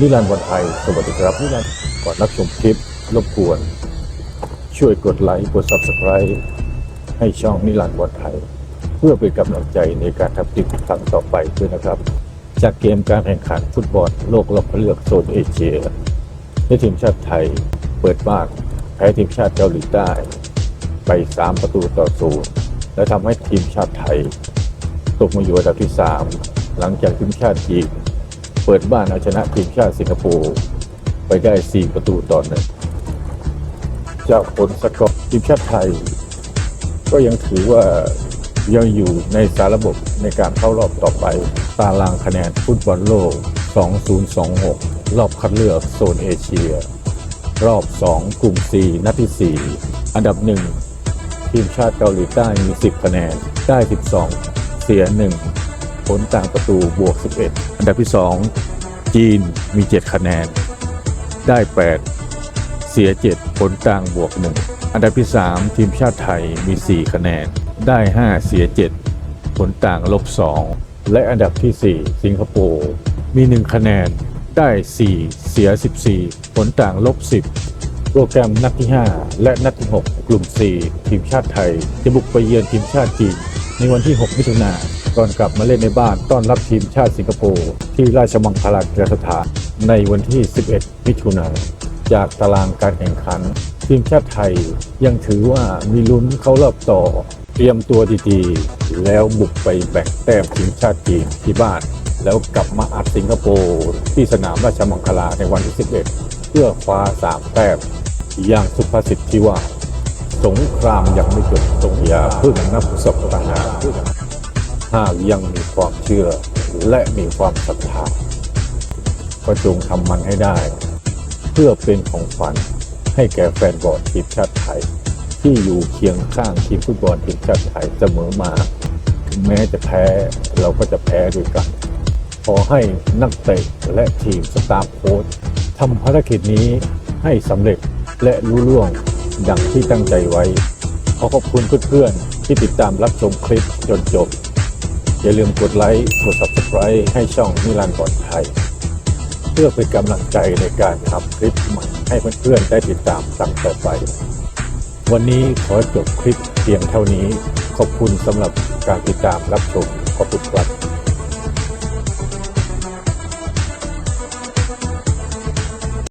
นิรันดร์วันไทย สวัสดีครับนิรันดร์ก่อนรับชมคลิปรบกวน ช่วยกดไลค์กด Subscribe ให้ช่องนิรันดร์วันไทย เพื่อเป็นกำลังใจในการทำคลิปครั้งต่อไปด้วยนะครับ จากเกมการแข่งขันฟุตบอลโลกรอบคัดเลือกโซนเอเชียและทีมชาติไทยเปิดบ้านแพ้ทีมชาติเกาหลีใต้ ไป 3 ประตูต่อศูนย์และทำให้ทีมชาติไทย ตกมาอยู่อันดับที่ 3 หลังจากทีมชาติจีน เปิดบ้านเอาชนะทีมชาติสิงคโปร์ไปได้ 4 ประตูต่อหนึ่งจากผลสกอร์ทีมชาติไทย ก็ยังถือว่ายังอยู่ในสารระบบในการเข้ารอบต่อไป ตารางคะแนนฟุตบอลโลก 2026 รอบคัดเลือกโซนเอเชีย รอบ 2 กลุ่ม 4 นัดที่ 4 อันดับ 1 ทีมชาติเกาหลีใต้มี 10 คะแนน ได้ 12 เสีย 1 ผลต่างประตูบวก 11 อันดับที่ 2 จีนมี 7 คะแนน ได้ 8 เสีย 7 ผลต่างบวก 1 อันดับที่ 3 ทีมชาติไทยมี 4 คะแนน ได้ 5 เสีย 7 ผลต่างลบ 2 และอันดับที่ 4 สิงคโปร์มี 1 คะแนน ได้ 4 เสีย 14 ผลต่างลบ 10โปรแกรมนัดที่ 5 และนัดที่ 6 กลุ่ม 4 ทีมชาติไทย จะบุกไปเยือนทีมชาติจีน ในวันที่ 6 มิถุนายน ก่อนกลับมาเล่นในบ้านต้อนรับทีมชาติสิงคโปร์ที่ราชมังคลากีฬาสถานในวันที่ 11 มิถุนายนจากตารางการแข่งขัน ทีมชาติไทยยังถือว่ามีลุ้นเข้ารอบต่อ เตรียมตัวดีๆ แล้วบุกไปแบ่งแต้มทีมชาติจีนที่บ้าน แล้วกลับมาอัดสิงคโปร์ที่สนามราชมังคลาในวันที่ 11 เพื่อคว้าสามแต้มอย่างสุภาษิตที่ว่า สงครามยังไม่จบจงอย่าเพึ่งนับศพทหาร หากยังมีความเชื่อและมีความศรัทธาก็จงทำมันให้ได้ เพื่อเป็นของขวัญให้แก่แฟนบอลทีมชาติไทย ที่อยู่เคียงข้างทีมฟุตบอลทีมชาติไทยเสมอมา ถึงแม้จะแพ้เราก็จะแพ้ด้วยกัน ขอให้นักเตะและทีมสตาฟโค้ชทำภารกิจนี้ให้สำเร็จและรู้ล่วงดังที่ตั้งใจไว้ ขอขอบคุณเพื่อนๆที่ติดตามรับชมคลิปจนจบ อย่าลืมกดไลค์ กด Subscribe ให้ช่องนิรันดร์ก่อนไทยเพื่อเป็นกำลังใจในการทำคลิปใหม่ให้เพื่อนๆได้ติดตามครั้งต่อไป วันนี้ขอจบคลิปเพียงเท่านี้ ขอบคุณสำหรับการติดตามรับชม ขอบคุณครับ